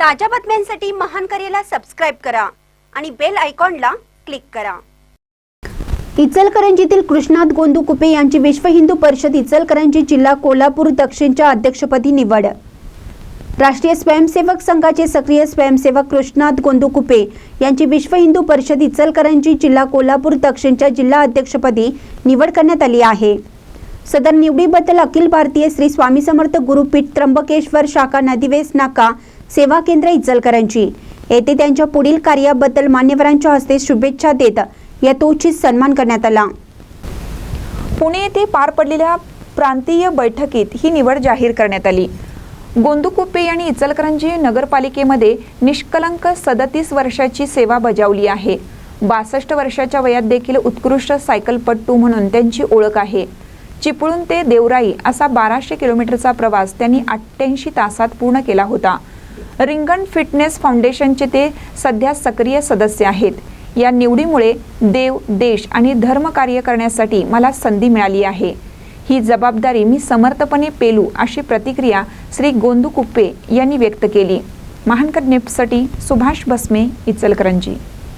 ताज्या बातम्यांसाठी महान करेला सबस्क्राईब करा आणि बेल आयकॉनला क्लिक करा. इचलकरंजीतील कृष्णात गोंदू कुपे यांची विश्व हिंदू परिषद इचलकरंजी जिल्हा कोल्हापूर दक्षिणच्या अध्यक्षपदी निवड. राष्ट्रीय स्वयंसेवक संघाचे सक्रिय स्वयंसेवक कृष्णात गोंदू कुपे यांची विश्व हिंदू परिषद इचलकरंजी जिल्हा कोल्हापूर दक्षिणच्या जिल्हा अध्यक्षपदी निवड करण्यात आली आहे. सदर निवडीबद्दल अखिल भारतीय श्री स्वामी समर्थ गुरुपीठ त्र्यंबकेश्वर शाखा नदीवेस नाका सेवा केंद्र इचलकरांची येथे त्यांच्या पुढील कार्याबद्दल मान्यवरांच्या हस्ते शुभेच्छा देत यथोचित सन्मान करण्यात आला. पुणे येथे पार पडलेल्या प्रांतीय बैठकीत ही निवड जाहीर करण्यात आली. गोंदुकुप्पे यांनी इचलकरंजी नगरपालिकेमध्ये निष्कलंक सदतीस वर्षाची सेवा बजावली आहे. बासष्ट वर्षाच्या वयात देखील उत्कृष्ट सायकलपट्टू म्हणून त्यांची ओळख आहे. चिपळूण ते देवराई असा बाराशे किलोमीटरचा प्रवास त्यांनी अठ्ठ्याऐंशी तासात पूर्ण केला होता. रिंगण फिटनेस फाउंडेशनचे ते सध्या सक्रिय सदस्य आहेत. या निवडीमुळे देव देश आणि धर्म कार्य करण्यासाठी मला संधी मिळाली आहे. ही जबाबदारी मी समर्थपणे पेलू अशी प्रतिक्रिया श्री गोंदू कुप्पे यांनी व्यक्त केली. महानकर नेपसाठी सुभाष भस्मे इचलकरंजी.